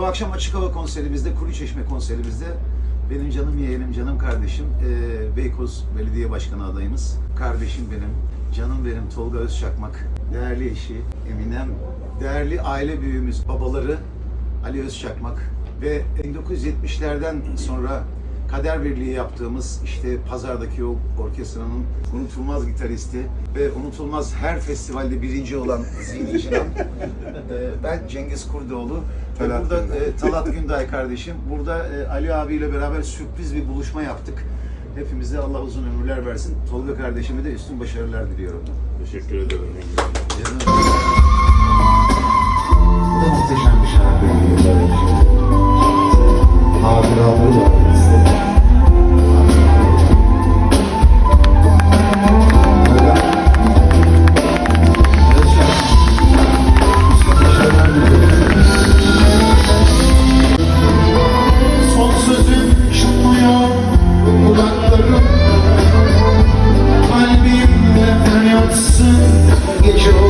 Bu akşam açık hava konserimizde, Kuru Çeşme konserimizde benim canım yeğenim, canım kardeşim, e, Beykoz Belediye Başkanı adayımız, kardeşim benim, canım benim Tolga Özçakmak, değerli eşi Eminem, değerli aile büyüğümüz babaları Ali Özçakmak ve 1970'lerden sonra kader birliği yaptığımız işte pazardaki o orkestranın unutulmaz gitaristi ve unutulmaz her festivalde birinci olan Zihni Cinan. Ee, ben Cengiz Kurdoğlu. Talat burada Günday. e, Talat Günday kardeşim. Burada e, Ali abiyle beraber sürpriz bir buluşma yaptık. Hepimize Allah uzun ömürler versin. Tolga kardeşime de üstün başarılar diliyorum. Teşekkür ederim. Canım. get your